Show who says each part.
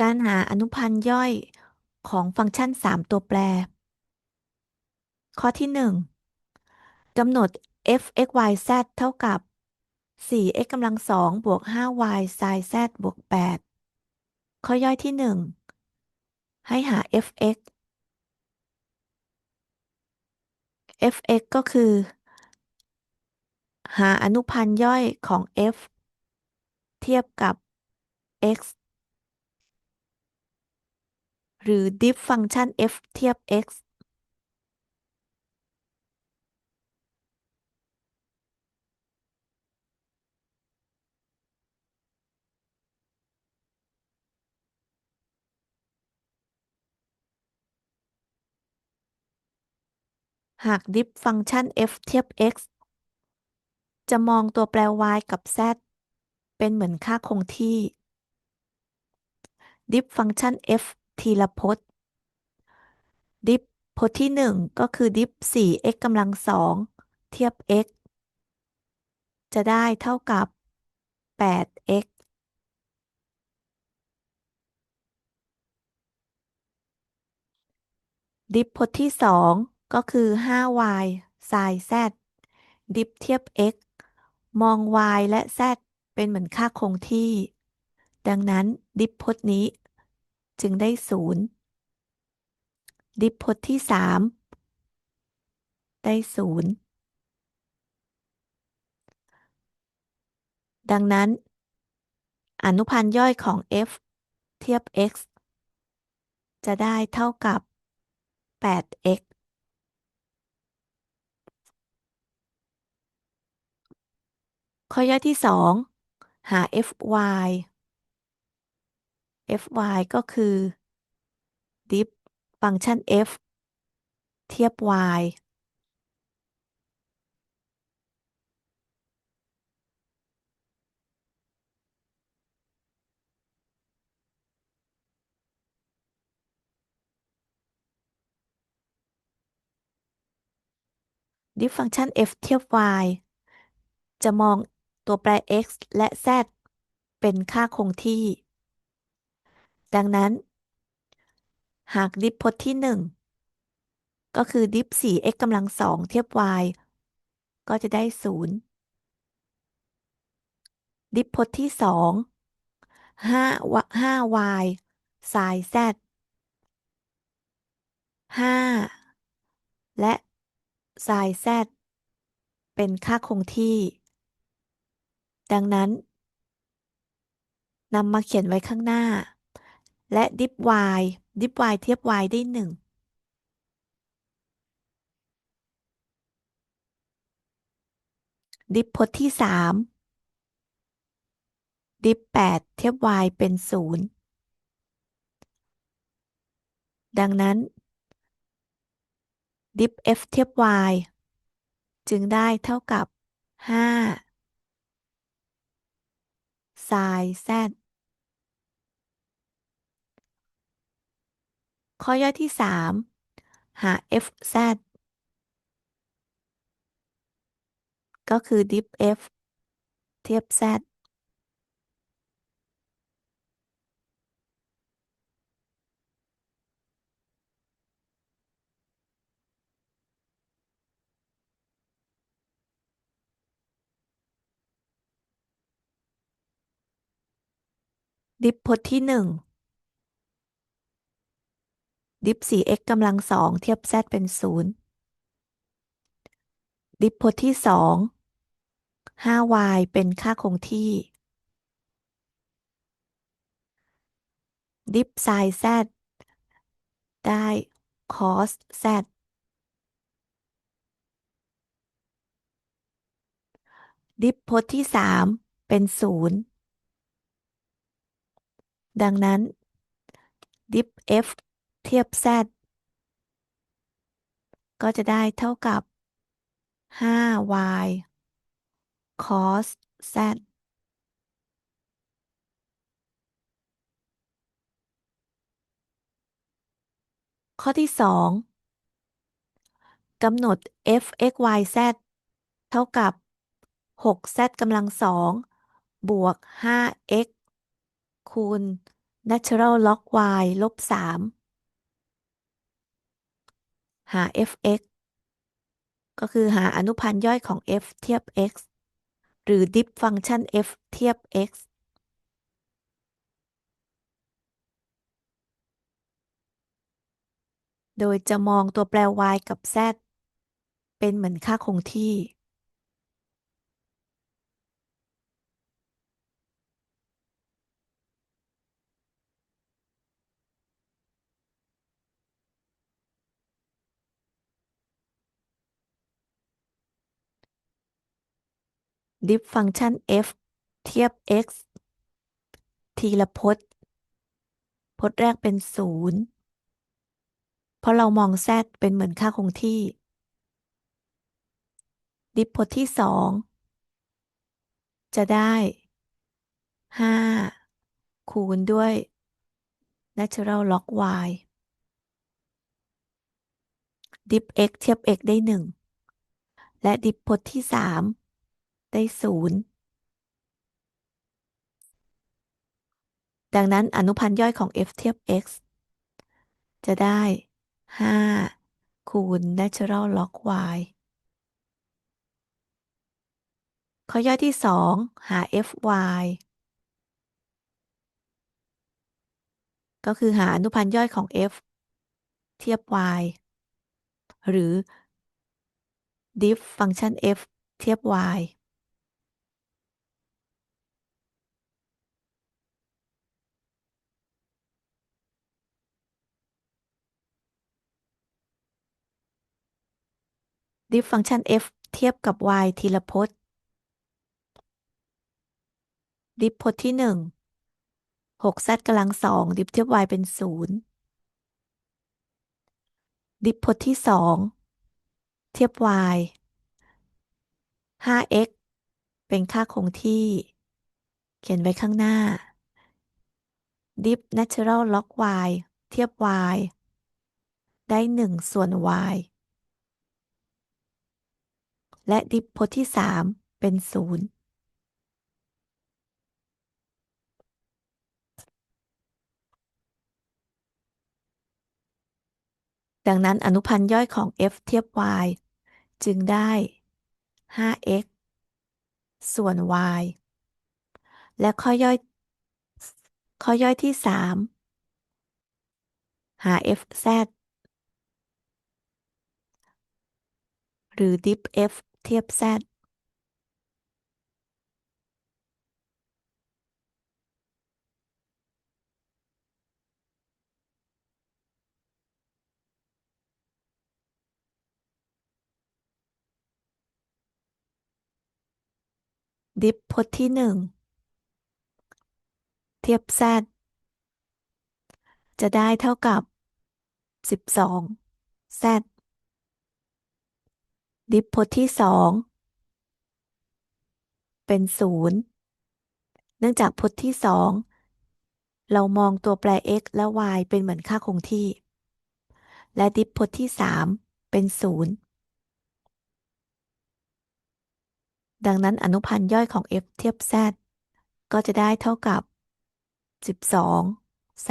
Speaker 1: การหาอนุพันธ์ย่อยของฟังก์ชัน 3 ตัวแปร ข้อที่ 1กำหนด f x y z เท่ากับ 4x กำลังสองบวก 5y sin z บวก 8 ข้อย่อยที่ 1 ให้หา f(x) f(x) ก็คือ หาอนุพันธ์ย่อยของ f เทียบกับ x หรือ diff ฟังก์ชัน f เทียบ x หาก diff ฟังก์ชัน f เทียบ x จะมองตัวแปร y กับ z เป็นเหมือนค่าคงที่ diff ฟังก์ชัน f ทีละพจน์ diff พจน์ที่1ก็คือ diff 4x กำลังสองเทียบ x จะได้เท่ากับ 8x ดิฟพจน์ที่2ก็คือ 5y sin z ดิฟเทียบ x มอง y และ z เป็นเหมือนค่าคงที่ ดังนั้นดิฟพจน์นี้ จึงได้0ดิฟพจน์ที่3ได้0ดังนั้น อนุพันธ์ย่อยของ f เทียบ x จะได้เท่ากับ 8x ข้อย่อยที่ 2 หา fy fy ก็คือ diff ฟังก์ชัน f เทียบ y diff ฟังก์ชัน f เทียบ y จะมองตัวแปร x และ z เป็นค่าคงที่ ดังนั้น หากดิฟพจน์ที่ 1 ก็คือดิฟ 4x กำลังสองเทียบ y ก็จะได้ 0 ดิฟพจน์ที่ 2 5 5y sin z 5 และ sin z เป็นค่าคงที่ ดังนั้นนำมาเขียนไว้ข้างหน้า และดิฟ y ดิฟ y เทียบ y ได้1ดิฟพจน์ที่3ดิฟ8เทียบ y เป็น0ดังนั้นดิฟ f เทียบ y จึงได้เท่ากับ5 sin z ข้อย่อยที่ 3 หา f z ก็คือ diff f เทียบ z ดิฟพจน์ที่1 ดิฟ 4x กำลังสองเทียบ z เป็น0ดิฟพจน์ที่2 5y เป็นค่าคงที่ ดิฟ sin z ได้ cos z ดิฟพจน์ที่ 3 เป็น 0 ดังนั้น ดิฟ f เทียบ z ก็จะได้เท่ากับ 5y cos z ข้อที่ 2กำหนด f x y z เท่ากับ 6z กำลังสองบวก 5x คูณ natural log y ลบสาม หา f(x) ก็คือหาอนุพันธ์ย่อยของ f เทียบ x หรือ dip ฟังก์ชัน f เทียบ x โดยจะมองตัวแปร y กับ z เป็นเหมือนค่าคงที่ dip ฟังก์ชัน f เทียบ x ทีละพจน์ พจน์แรกเป็นศูนย์เพราะเรามอง z เป็นเหมือนค่าคงที่ ดิฟพจน์ที่สองจะได้ห้าคูณด้วย natural log y ดิฟ x เทียบ x ได้หนึ่งและดิฟพจน์ที่สาม ได้ศูนย์ดังนั้นอนุพันธ์ย่อยของ f เทียบ x จะได้ห้าคูณ natural log y ข้อย่อยที่สองหา fy ก็คือหาอนุพันธ์ย่อยของ f เทียบ y หรือ diff ฟังก์ชัน f เทียบ y diff ฟังก์ชัน f เทียบกับ y ทีละพจน์ diff พจน์ที่หนึ่งหก z กำลังสอง diff เทียบ y เป็นศูนย์ diff พจน์ที่สองเทียบ y 5x เป็นค่าคงที่ เขียนไว้ข้างหน้า diff natural log y เทียบ y ได้ 1 ส่วน y และ diff พจน์ที่3เป็น0ดังนั้นอนุพันธ์ย่อยของ f เทียบ y จึงได้ 5x ส่วน y และข้อย่อย ข้อย่อยที่ 3 หา fz หรือ diff f เทียบ z diff พจน์ที่หนึ่งเทียบ z จะได้เท่ากับ 12 z ดิฟพจน์ที่สองเป็นศูนย์เนื่องจากพจน์ที่สองเรามองตัวแปร x และ y เป็นเหมือนค่าคงที่ และดิฟพจน์ที่สามเป็นศูนย์ดังนั้นอนุพันธ์ย่อยของ f เทียบ z ก็จะได้เท่ากับ 12 z